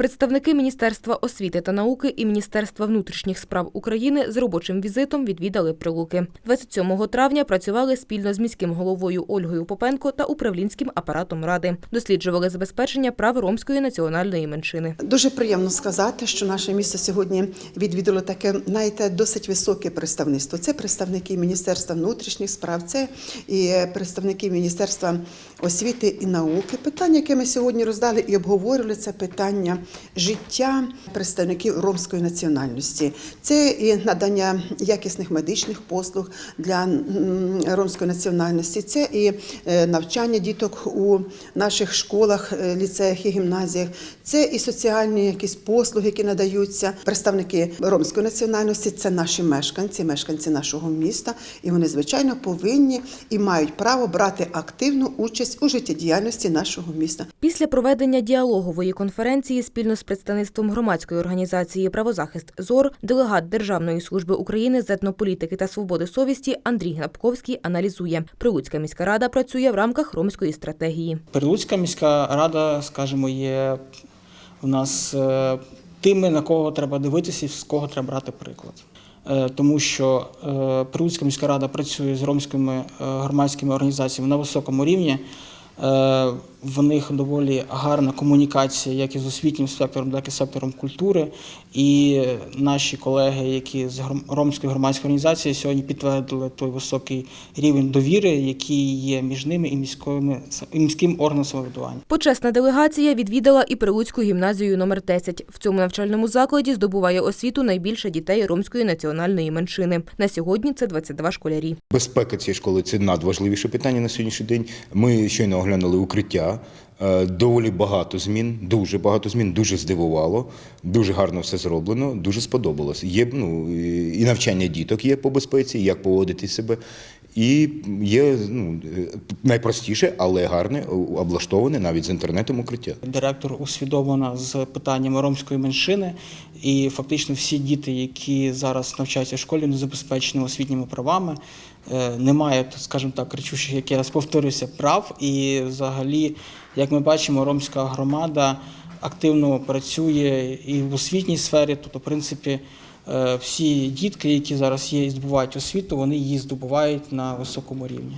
Представники Міністерства освіти та науки і Міністерства внутрішніх справ України з робочим візитом відвідали Прилуки. 27 травня працювали спільно з міським головою Ольгою Попенко та управлінським апаратом ради. Досліджували забезпечення прав ромської національної меншини. Дуже приємно сказати, що наше місто сьогодні відвідало таке, знаєте, досить високе представництво. Це представники Міністерства внутрішніх справ, це і представники Міністерства освіти і науки. Питання, яке ми сьогодні роздали і обговорювали, це питання життя представників ромської національності. Це і надання якісних медичних послуг для ромської національності, це і е, навчання діток у наших школах, е, ліцеях і гімназіях, це і соціальні якісь послуги, які надаються. Представники ромської національності це наші мешканці, мешканці нашого міста, і вони звичайно повинні і мають право брати активну участь у життєдіяльності нашого міста. Після проведення діалогової конференції спільно з представництвом громадської організації Правозахист ЗОР делегат Державної служби України з етнополітики та свободи совісті Андрій Гнапковський аналізує. Прилуцька міська рада працює в рамках ромської стратегії. Прилуцька міська рада, скажімо, є в нас е, тими, на кого треба дивитися і з кого треба брати приклад. Е, Тому що е, Прилуцька міська рада працює з ромськими громадськими організаціями на високому рівні. В них доволі гарна комунікація як із освітнім сектором, так і сектором культури. І наші колеги, які з ромської громадської організації, сьогодні підтвердили той високий рівень довіри, який є між ними і міськими і міським органом самоврядування. Почесна делегація відвідала і Прилуцьку гімназію номер 10. В цьому навчальному закладі здобуває освіту найбільше дітей ромської національної меншини. На сьогодні це 22 школярі. Безпека цієї школи це надважливіше питання на сьогоднішній день. Ми щойно оглянули укриття. Е, Доволі багато змін, дуже багато змін, дуже здивувало, дуже гарно все зроблено, дуже сподобалось. Є ну, і навчання діток є по безпеці, як поводити себе. І є ну, найпростіше, але гарне, облаштоване навіть з інтернетом укриття. Директор усвідомлена з питаннями ромської меншини, і фактично всі діти, які зараз навчаються в школі, не забезпечені освітніми правами, е, не мають, скажімо так, кричучих, як я раз повторюся, прав. І взагалі, як ми бачимо, ромська громада активно працює і в освітній сфері, тобто, в принципі. Е, Всі дітки, які зараз є і здобувають освіту, вони її здобувають на високому рівні.